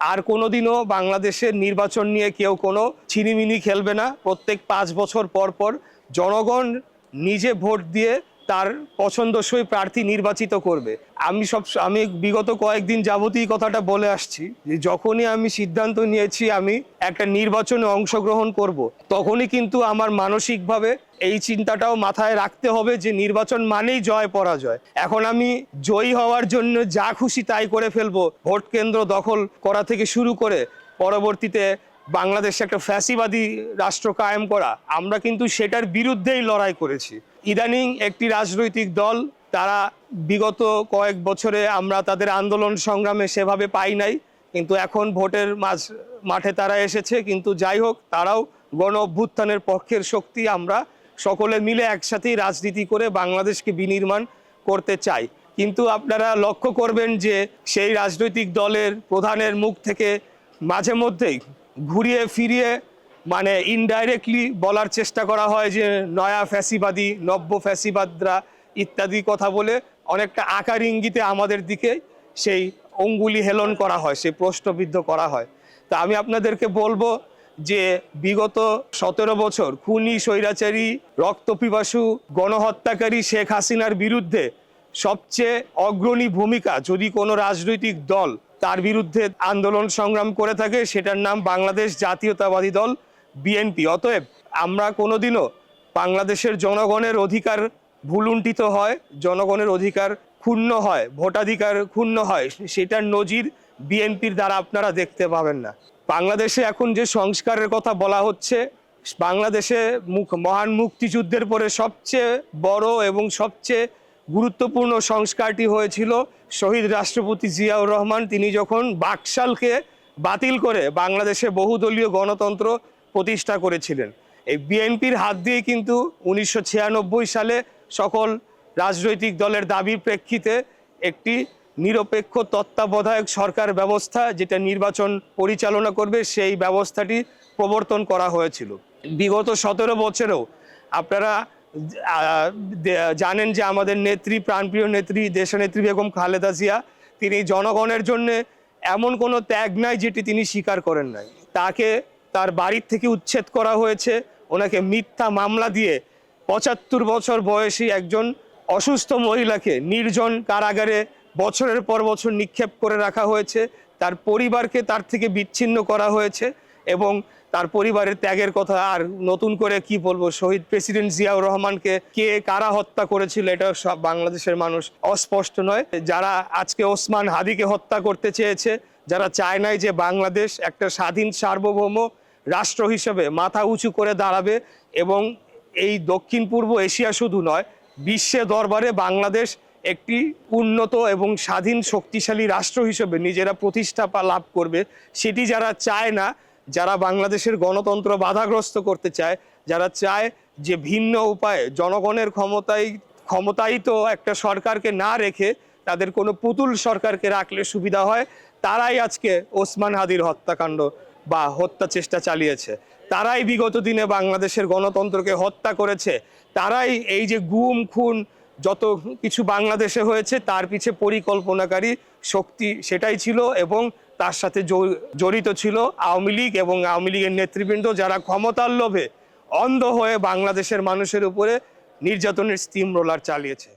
আর কোনোদিনও বাংলাদেশের নির্বাচন নিয়ে কেউ কোনো ছিনিমিনি খেলবে না প্রত্যেক পাঁচ বছর পর পর জনগণ নিজে ভোট দিয়ে তার পছন্দসই প্রার্থী নির্বাচিত করবে আমি সব, আমি বিগত কয়েকদিন যাবতীয় কথাটা বলে আসছি যে যখনই আমি সিদ্ধান্ত নিয়েছি আমি একটা নির্বাচনে অংশগ্রহণ করব। তখনই কিন্তু আমার মানসিকভাবে এই চিন্তাটাও মাথায় রাখতে হবে যে নির্বাচন মানেই জয়, পরাজয়। এখন আমি জয়ী হওয়ার জন্য যা খুশি তাই করে ফেলব। ভোট কেন্দ্র দখল করা থেকে শুরু করে পরবর্তীতে বাংলাদেশে একটা ফ্যাসিবাদী রাষ্ট্র কায়েম করা, আমরা কিন্তু সেটার বিরুদ্ধেই লড়াই করেছি। ইদানিং একটি রাজনৈতিক দল, তারা বিগত কয়েক বছরে আমরা তাদের আন্দোলন সংগ্রামে সেভাবে পাই নাই, কিন্তু এখন ভোটের মাঝ, মাঠে তারা এসেছে, কিন্তু যাই হোক, তারাও গণ অভ্যুত্থানের পক্ষের শক্তি আমরা সকলে মিলে একসাথেই রাজনীতি করে বাংলাদেশকে বিনির্মাণ করতে চাই। কিন্তু আপনারা লক্ষ্য করবেন যে সেই রাজনৈতিক দলের প্রধানের মুখ থেকে মাঝে মধ্যেই ঘুরিয়ে ফিরিয়ে মানে ইনডাইরেক্টলি বলার চেষ্টা করা হয় যে নয়া ফ্যাসিবাদী, নব্য ফ্যাসিবাদরা ইত্যাদি কথা বলে অনেকটা আকার ইঙ্গিতে আমাদের দিকে সেই অঙ্গুলি হেলন করা হয়, সেই প্রশ্নবিদ্ধ করা হয়। তা আমি আপনাদেরকে বলব যে বিগত সতেরো বছর খুনি, স্বৈরাচারী, রক্তপিপাসু, গণহত্যাকারী শেখ হাসিনার বিরুদ্ধে সবচেয়ে অগ্রণী ভূমিকা যদি কোনো রাজনৈতিক দল তার বিরুদ্ধে আন্দোলন সংগ্রাম করে থাকে, সেটার নাম বাংলাদেশ জাতীয়তাবাদী দল, বিএনপি। অতএব আমরা কোনোদিনও বাংলাদেশের জনগণের অধিকার ভুলুণ্ঠিত হয়, জনগণের অধিকার ক্ষুণ্ণ হয়, ভোটাধিকার ক্ষুণ্ণ হয়, সেটার নজির বিএনপির দ্বারা আপনারা দেখতে পাবেন না। বাংলাদেশে এখন যে সংস্কারের কথা বলা হচ্ছে, বাংলাদেশে মুখ, মহান মুক্তিযুদ্ধের পরে সবচেয়ে বড় এবং সবচেয়ে গুরুত্বপূর্ণ সংস্কারটি হয়েছিল শহীদ রাষ্ট্রপতি জিয়াউর রহমান। তিনি যখন বাকশালকে বাতিল করে বাংলাদেশে বহুদলীয় গণতন্ত্র প্রতিষ্ঠা করেছিলেন। এই বিএনপির হাত দিয়ে কিন্তু উনিশশো ছিয়ানব্বই সালে সকল রাজনৈতিক দলের দাবির প্রেক্ষিতে একটি নিরপেক্ষ তত্ত্বাবধায়ক সরকার ব্যবস্থা যেটা নির্বাচন পরিচালনা করবে, সেই ব্যবস্থাটি প্রবর্তন করা হয়েছিল। বিগত সতেরো বছরেও আপনারা জানেন যে আমাদের নেত্রী, প্রাণপ্রিয় নেত্রী, দেশনেত্রী বেগম খালেদা জিয়া, তিনি জনগণের জন্য এমন কোনো ত্যাগ নাই যেটি তিনি স্বীকার করেন নাই। তাকে তার বাড়ির থেকে উচ্ছেদ করা হয়েছে। ওনাকে মিথ্যা মামলা দিয়ে পঁচাত্তর বছর বয়সী একজন অসুস্থ মহিলাকে নির্জন কারাগারে বছরের পর বছর নিক্ষেপ করে রাখা হয়েছে। তার পরিবারকে তার থেকে বিচ্ছিন্ন করা হয়েছে এবং তার পরিবারের ত্যাগের কথা আর নতুন করে কি বলব, শহীদ প্রেসিডেন্ট জিয়াউর রহমানকে কে কারা হত্যা করেছিল এটা সব বাংলাদেশের মানুষ অস্পষ্ট নয়। যারা আজকে ওসমান হাদিকে হত্যা করতে চেয়েছে, যারা চায় নাই যে বাংলাদেশ একটা স্বাধীন সার্বভৌম রাষ্ট্র হিসেবে মাথা উঁচু করে দাঁড়াবে এবং এই দক্ষিণ পূর্ব এশিয়া শুধু নয় বিশ্বে দরবারে বাংলাদেশ একটি উন্নত এবং স্বাধীন শক্তিশালী রাষ্ট্র হিসেবে নিজেরা প্রতিষ্ঠা লাভ করবে, সেটি যারা চায় না, যারা বাংলাদেশের গণতন্ত্র বাধাগ্রস্ত করতে চায়, যারা চায় যে ভিন্ন উপায়ে জনগণের ক্ষমতায় ক্ষমতায়িত একটা সরকারকে না রেখে তাদের কোনো পুতুল সরকারকে রাখলে সুবিধা হয়, তারাই আজকে ওসমান হাদির হত্যাকাণ্ড বা হত্যা চেষ্টা চালিয়েছে। তারাই বিগত দিনে বাংলাদেশের গণতন্ত্রকে হত্যা করেছে। তারাই এই যে গুম, খুন যত কিছু বাংলাদেশে হয়েছে, তার পিছে পরিকল্পনাকারী শক্তি সেটাই ছিল এবং তার সাথে জড়িত ছিল আওয়ামী লীগ এবং আওয়ামী লীগের নেতৃবৃন্দ যারা ক্ষমতার লোভে অন্ধ হয়ে বাংলাদেশের মানুষের উপরে নির্যাতনের স্টিম রোলার চালিয়েছে।